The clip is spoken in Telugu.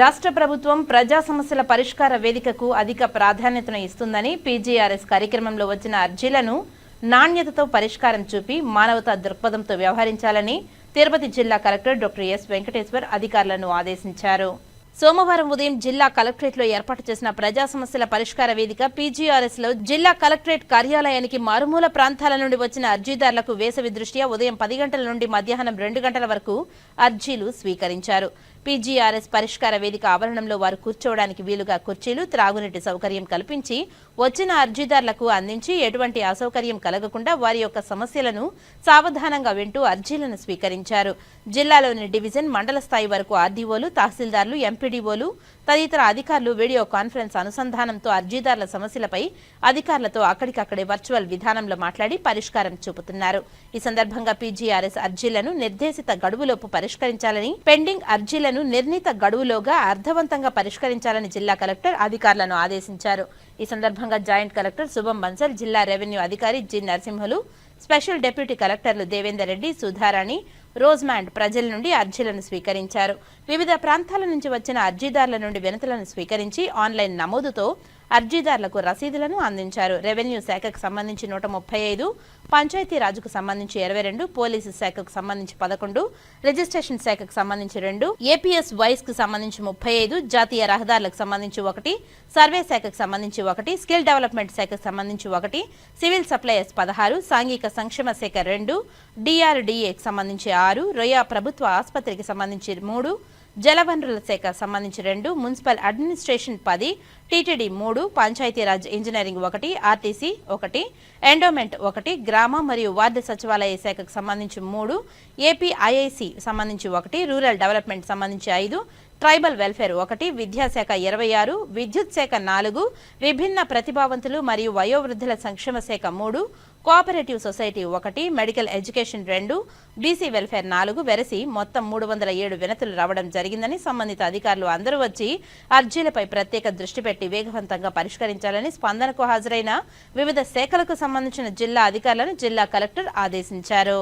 రాష్ట్ర ప్రభుత్వం ప్రజా సమస్యల పరిష్కార వేదికకు అధిక ప్రాధాన్యతను ఇస్తుందని పీజీఆర్ఎస్ కార్యక్రమంలో వచ్చిన అర్జీలను నాణ్యతతో పరిష్కారం చూపి మానవతా దృక్పథంతో వ్యవహరించాలని తిరుపతి జిల్లా కలెక్టర్ డాక్టర్ ఎస్ వెంకటేశ్వర్ అధికారులను ఆదేశించారు. సోమవారం ఉదయం జిల్లా కలెక్టరేట్లో ఏర్పాటు చేసిన ప్రజా సమస్యల పరిష్కార వేదిక పీజీఆర్ఎస్లో జిల్లా కలెక్టరేట్ కార్యాలయానికి మారుమూల ప్రాంతాల నుండి వచ్చిన అర్జీదారులకు వేసవి దృష్ట్యా ఉదయం పది గంటల నుండి మధ్యాహ్నం రెండు గంటల వరకు అర్జీలు స్వీకరించారు. పీజీఆర్ఎస్ పరిష్కార వేదిక ఆవరణంలో వారు కూర్చోవడానికి వీలుగా కుర్చీలు త్రాగునీటి సౌకర్యం కల్పించి వచ్చిన అర్జీదారులకు అందించి ఎటువంటి అసౌకర్యం కలగకుండా వారి యొక్క సమస్యలను సావధానంగా వింటూ అర్జీలను స్వీకరించారు. జిల్లాలోని డివిజన్ మండల స్థాయి వరకు ఆర్డీఓలు తహసీల్దార్లు ఎంపీడీఓలు తదితర అధికారులు వీడియో కాన్ఫరెన్స్ అనుసంధానంతో అర్జీదారుల సమస్యలపై అధికారులతో అక్కడికక్కడే వర్చువల్ విధానంలో మాట్లాడి పరిష్కారం చూపుతున్నారు. ఈ సందర్భంగా పీజీఆర్ఎస్ అర్జీలను నిర్దేశిత గడువులోపు పరిష్కరించాలని పెండింగ్ అర్జీలను నిర్ణీత గడువులోగా అర్థవంతంగా పరిష్కరించాలని జిల్లా కలెక్టర్ అధికారులను ఆదేశించారు. ఈ సందర్భంగా జాయింట్ కలెక్టర్ శుభం బన్సల్ జిల్లా రెవెన్యూ అధికారి జి నరసింహులు స్పెషల్ డిప్యూటీ కలెక్టర్లు దేవేందర్ రెడ్డి సుధారాణి రోజ్మాండ్ ప్రజల నుండి అర్జీలను స్వీకరించారు. వివిధ ప్రాంతాల నుంచి వచ్చిన అర్జీదారుల నుండి వినతులను స్వీకరించి ఆన్లైన్ నమోదుతో అర్జీదారులకు రసీదులను అందించారు. రెవెన్యూ శాఖకు సంబంధించి నూట ముప్పై ఐదు పంచాయతీరాజ్కు సంబంధించి ఇరవై రెండు పోలీసు శాఖకు సంబంధించి పదకొండు రిజిస్ట్రేషన్ శాఖకు సంబంధించి రెండు ఏపీఎస్ వైస్కు సంబంధించి ముప్పై ఐదు జాతీయ రహదారులకు సంబంధించి ఒకటి సర్వే శాఖకు సంబంధించి ఒకటి స్కిల్ డెవలప్మెంట్ శాఖకు సంబంధించి ఒకటి సివిల్ సప్లయర్స్ పదహారు సాంఘిక సంక్షేమ శాఖ రెండు డిఆర్డీఏకి సంబంధించి ఆరు రొయ్య ప్రభుత్వ ఆసుపత్రికి సంబంధించి మూడు జలవనరుల శాఖ సంబంధించి రెండు మున్సిపల్ అడ్మినిస్ట్రేషన్ పది టీటీడీ మూడు పంచాయతీరాజ్ ఇంజనీరింగ్ ఒకటి ఆర్టీసీ ఒకటి ఎండోమెంట్ ఒకటి గ్రామ మరియు వార్డు సచివాలయ శాఖకు సంబంధించి మూడు ఏపీఐఐసి సంబంధించి ఒకటి రూరల్ డెవలప్మెంట్ సంబంధించి ఐదు ట్రైబల్ వెల్ఫేర్ ఒకటి విద్యాశాఖ ఇరవై ఆరు విద్యుత్ శాఖ నాలుగు విభిన్న ప్రతిభావంతులు మరియు వయోవృద్ధుల సంక్షేమ శాఖ మూడు కోఆపరేటివ్ సొసైటీ ఒకటి మెడికల్ ఎడ్యుకేషన్ రెండు బీసీ వెల్ఫేర్ నాలుగు వెరసి మొత్తం మూడు వందల ఏడు వినతులు రావడం జరిగిందని సంబంధిత అధికారులు అందరూ వచ్చి అర్జీలపై ప్రత్యేక దృష్టి పెట్టి వేగవంతంగా పరిష్కరించాలని స్పందనకు హాజరైన వివిధ శాఖలకు సంబంధించిన జిల్లా అధికారులను జిల్లా కలెక్టర్ ఆదేశించారు.